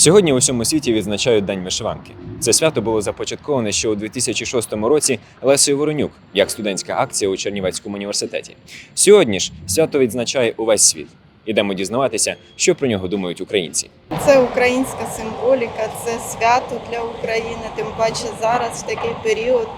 Сьогодні у всьому світі відзначають День вишиванки. Це свято було започатковане ще у 2006 році Лесею Воронюк як студентська акція у Чернівецькому університеті. Сьогодні ж свято відзначає увесь світ. Ідемо дізнаватися, що про нього думають українці. Це українська символіка, це свято для України. Тим паче зараз в такий період.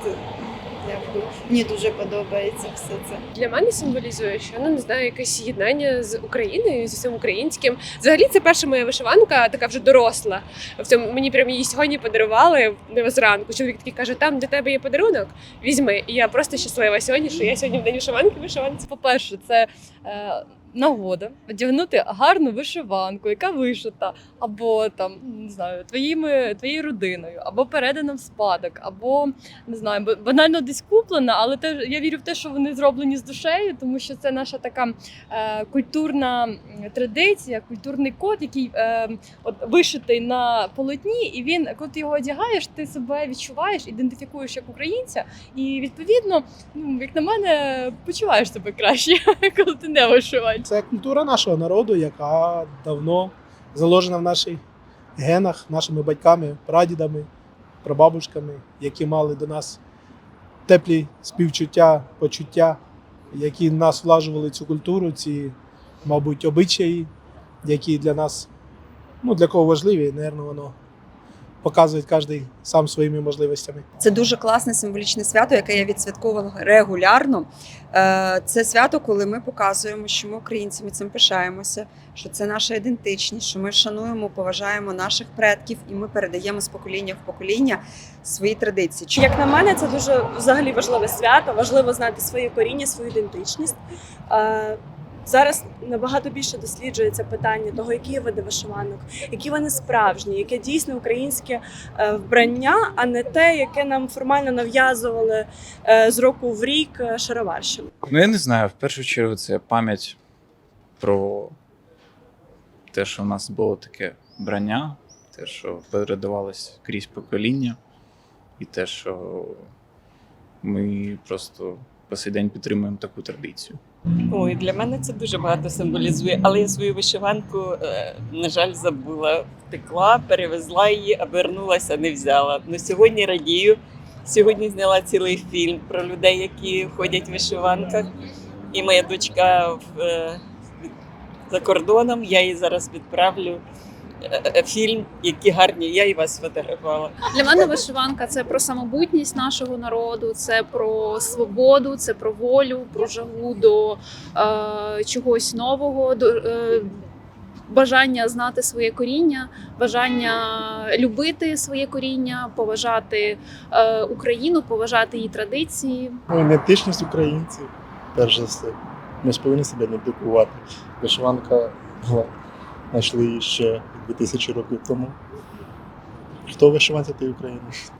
Мені дуже подобається все це. Для мене символізує, що ну не знаю, якесь єднання з Україною з усім українським. Взагалі, це перша моя вишиванка, така вже доросла. В цьому мені прям її сьогодні подарували не зранку. Чоловік такий каже: там для тебе є подарунок, візьми. І я просто щаслива сьогодні, що я сьогодні в день вишиванки вишиванці. По-перше, це е, нагода одягнути гарну вишиванку, яка вишита, або там не знаю, твоїми твоєю родиною, або передана в спадок, або не знаю, ба- банально десь куплена, але те, я вірю в те, що вони зроблені з душею, тому що це наша така е, культурна традиція, культурний код, який е, от вишитий на полотні, і він, коли ти його одягаєш, ти себе відчуваєш, ідентифікуєш як українця, і відповідно, ну як на мене, почуваєш себе краще, коли ти не вишиваєш. Це культура нашого народу, яка давно заложена в наших генах, нашими батьками, прадідами, прабабушками, які мали до нас теплі співчуття, почуття, які нас влажували цю культуру, ці, мабуть, обичаї, які для нас, ну для кого важливі, напевно, воно показує кожен сам своїми можливостями. Це дуже класне символічне свято, яке я відсвятковувала регулярно. Е, Це свято, коли ми показуємо, що ми українці, ми цим пишаємося, що це наша ідентичність, що ми шануємо, поважаємо наших предків і ми передаємо з покоління в покоління свої традиції. Як на мене, це дуже взагалі важливе свято. Важливо знати своє коріння, свою ідентичність. Зараз набагато більше досліджується питання того, які види вишиванок, які вони справжні, яке дійсне українське е, вбрання, а не те, яке нам формально нав'язували е, з року в рік е, шароварщину. Ну, я не знаю. В першу чергу це пам'ять про те, що в нас було таке брання, те, що передавалось крізь покоління, і те, що ми просто по сей день підтримуємо таку традицію. Ой, для мене це дуже багато символізує, але я свою вишиванку, е, на жаль, забула. Втекла, перевезла її, а вернулася, не взяла. Ну сьогодні радію. Сьогодні зняла цілий фільм про людей, які ходять в вишиванках. І моя дочка в, е, за кордоном. Я її зараз відправлю фільм, які гарні. Я і вас сфотографувала. Для мене вишиванка це про самобутність нашого народу, це про свободу, це про волю, про жагу до е, чогось нового, до е, бажання знати своє коріння, бажання любити своє коріння, поважати е, Україну, поважати її традиції. Ну, ідентичність українців, перш за все. Ми ж повинні себе ідентифікувати. Вишиванка була, знайшли ще 2000 років тому. Хто вишиванця, ти українець.